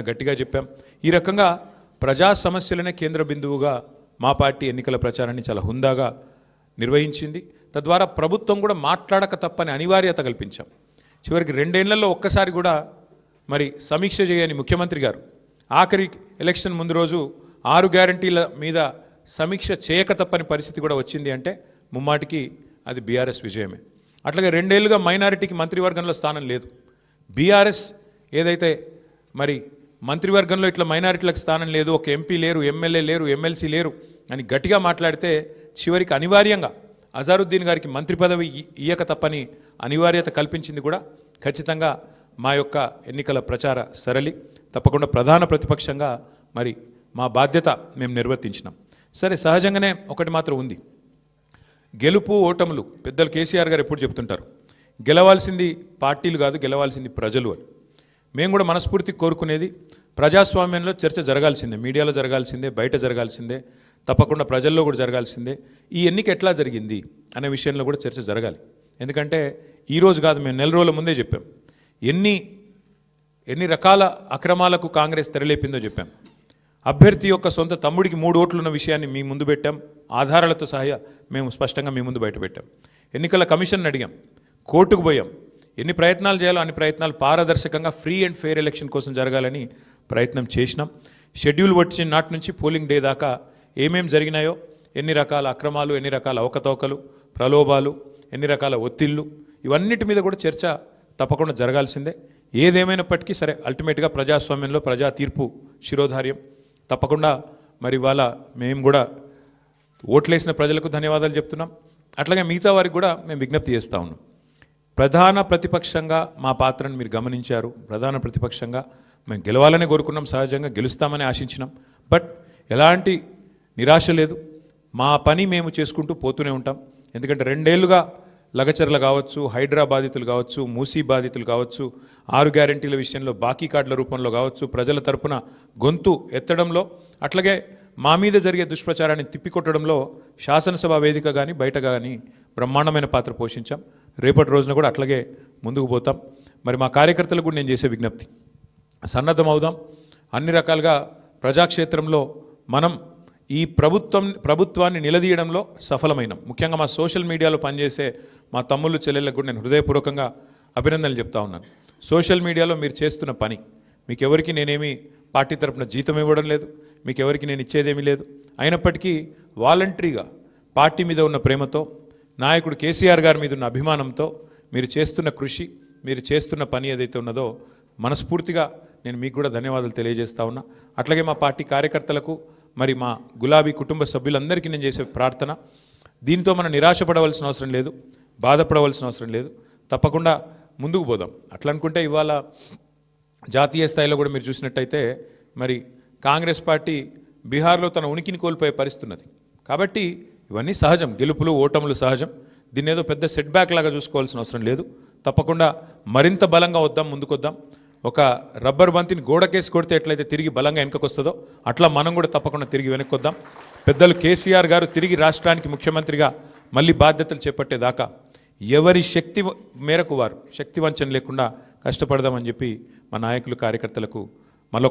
గట్టిగా చెప్పాం. ఈ రకంగా ప్రజా సమస్యలనే కేంద్ర బిందువుగా మా పార్టీ ఎన్నికల ప్రచారాన్ని చాలా హుందాగా నిర్వహించింది. తద్వారా ప్రభుత్వం కూడా మాట్లాడక తప్పని అనివార్యత కల్పించాం. చివరికి రెండేళ్ళలో ఒక్కసారి కూడా మరి సమీక్ష చేయని ముఖ్యమంత్రి గారు ఆఖరి ఎలక్షన్ ముందు రోజు ఆరు గ్యారంటీల మీద సమీక్ష చేయక తప్పని పరిస్థితి కూడా వచ్చింది అంటే ముమ్మాటికి అది బీఆర్ఎస్ విజయమే. అట్లాగే రెండేళ్ళుగా మైనారిటీకి మంత్రివర్గంలో స్థానం లేదు. బీఆర్ఎస్ ఏదైతే మరి మంత్రివర్గంలో ఇట్లా మైనారిటీలకు స్థానం లేదు ఒక ఎంపీ లేరు ఎమ్మెల్యే లేరు ఎమ్మెల్సీ లేరు అని గట్టిగా మాట్లాడితే చివరికి అనివార్యంగా అజారుద్దీన్ గారికి మంత్రి పదవి ఇయ్యక తప్పని అనివార్యత కల్పించింది కూడా ఖచ్చితంగా మా యొక్క ఎన్నికల ప్రచార సరళి. తప్పకుండా ప్రధాన ప్రతిపక్షంగా మరి మా బాధ్యత మేము నిర్వర్తించినాం. సరే సహజంగానే ఒకటి మాత్రం ఉంది. గెలుపు ఓటములు పెద్దలు కేసీఆర్ గారు ఎప్పుడు చెప్తుంటారు గెలవాల్సింది పార్టీలు కాదు గెలవాల్సింది ప్రజలు అని. మేము కూడా మనస్ఫూర్తి కోరుకునేది ప్రజాస్వామ్యంలో చర్చ జరగాల్సిందే మీడియాలో జరగాల్సిందే బయట జరగాల్సిందే తప్పకుండా ప్రజల్లో కూడా జరగాల్సిందే. ఈ ఎన్నిక ఎట్లా జరిగింది అనే విషయంలో కూడా చర్చ జరగాలి. ఎందుకంటే ఈరోజు కాదు మేము నెల రోజుల ముందే చెప్పాం. ఎన్ని ఎన్ని రకాల అక్రమాలకు కాంగ్రెస్ తెరలేపిందో చెప్పాం. అభ్యర్థి యొక్క సొంత తమ్ముడికి మూడు ఓట్లు ఉన్న విషయాన్ని మీ ముందు పెట్టాం. ఆధారాలతో సహాయ మేము స్పష్టంగా మీ ముందు బయట పెట్టాం. ఎన్నికల కమిషన్ అడిగాం. కోర్టుకు పోయాం. ఎన్ని ప్రయత్నాలు చేయాలో అన్ని ప్రయత్నాలు పారదర్శకంగా ఫ్రీ అండ్ ఫెయిర్ ఎలక్షన్ కోసం జరగాలని ప్రయత్నం చేసినాం. షెడ్యూల్ వచ్చిన నాటి నుంచి పోలింగ్ డే దాకా ఏమేం జరిగినాయో ఎన్ని రకాల అక్రమాలు ఎన్ని రకాల అవకతవకలు ప్రలోభాలు ఎన్ని రకాల ఒత్తిళ్ళు ఇవన్నిటి మీద కూడా చర్చ తప్పకుండా జరగాల్సిందే. ఏదేమైనప్పటికీ సరే అల్టిమేట్గా ప్రజాస్వామ్యంలో ప్రజా తీర్పు శిరోధార్యం. తప్పకుండా మరి వాళ్ళ మేము కూడా ఓట్లేసిన ప్రజలకు ధన్యవాదాలు చెప్తున్నాం. అట్లాగే మిగతా వారికి కూడా మేము విజ్ఞప్తి చేస్తూ ఉన్నాం. ప్రధాన ప్రతిపక్షంగా మా పాత్రను మీరు గమనించారు. ప్రధాన ప్రతిపక్షంగా మేము గెలవాలని కోరుకున్నాం సహజంగా గెలుస్తామని ఆశించినాం. బట్ ఎలాంటి నిరాశ లేదు. మా పని మేము చేసుకుంటూ పోతూనే ఉంటాం. ఎందుకంటే రెండేళ్ళుగా లగచర్ల కావచ్చు హైడ్రా బాధితులు కావచ్చు మూసీ బాధితులు కావచ్చు ఆరు గ్యారంటీల విషయంలో బాకీ కార్డుల రూపంలో కావచ్చు ప్రజల తరపున గొంతు ఎత్తడంలో అట్లాగే మా మీద జరిగే దుష్ప్రచారాన్ని తిప్పికొట్టడంలో శాసనసభ వేదిక కానీ బయట కానీ బ్రహ్మాండమైన పాత్ర పోషించాం. రేపటి రోజున కూడా అట్లాగే ముందుకు పోతాం. మరి మా కార్యకర్తలకు కూడా నేను చేసే విజ్ఞప్తి. సన్నద్ధమవుదాం. అన్ని రకాలుగా ప్రజాక్షేత్రంలో మనం ఈ ప్రభుత్వం ప్రభుత్వాన్ని నిలదీయడంలో సఫలమైన. ముఖ్యంగా మా సోషల్ మీడియాలో పనిచేసే మా తమ్ముళ్ళు చెల్లెళ్ళకు కూడా నేను హృదయపూర్వకంగా అభినందనలు చెప్తా ఉన్నాను. సోషల్ మీడియాలో మీరు చేస్తున్న పని మీకు ఎవరికి నేనేమి పార్టీ తరపున జీతం ఇవ్వడం లేదు మీకు ఎవరికి నేను ఇచ్చేదేమీ లేదు. అయినప్పటికీ వాలంటరీగా పార్టీ మీద ఉన్న ప్రేమతో నాయకుడు కేసీఆర్ గారి మీద ఉన్న అభిమానంతో మీరు చేస్తున్న కృషి మీరు చేస్తున్న పని ఏదైతే ఉన్నదో మనస్ఫూర్తిగా నేను మీకు కూడా ధన్యవాదాలు తెలియజేస్తా ఉన్నా. అట్లాగే మా పార్టీ కార్యకర్తలకు మరి మా గులాబీ కుటుంబ సభ్యులందరికీ నేను చేసే ప్రార్థన. దీంతో మనం నిరాశపడవలసిన అవసరం లేదు బాధపడవలసిన అవసరం లేదు. తప్పకుండా ముందుకు పోదాం. అట్లా అనుకుంటే ఇవాళ జాతీయ స్థాయిలో కూడా మీరు చూసినట్టయితే మరి కాంగ్రెస్ పార్టీ బీహార్లో తన ఉనికిని కోల్పోయే పరిస్థితి ఉన్నది కాబట్టి ఇవన్నీ సహజం గెలుపులు ఓటములు సహజం. దీన్ని ఏదో పెద్ద సెట్ బ్యాక్ లాగా చూసుకోవాల్సిన అవసరం లేదు. తప్పకుండా మరింత బలంగా వద్దాం ముందుకొద్దాం. ఒక రబ్బర్ బంతిని గోడకేసి కొడితే ఎట్లయితే తిరిగి బలంగా వెనకకొస్తుందో అట్లా మనం కూడా తప్పకుండా తిరిగి వెనక్కొద్దాం. పెద్దలు కేసీఆర్ గారు తిరిగి రాష్ట్రానికి ముఖ్యమంత్రిగా మళ్ళీ బాధ్యతలు చేపట్టేదాకా ఎవరి శక్తి మేరకు వారు శక్తి వంచన లేకుండా కష్టపడదామని చెప్పి మా నాయకులు కార్యకర్తలకు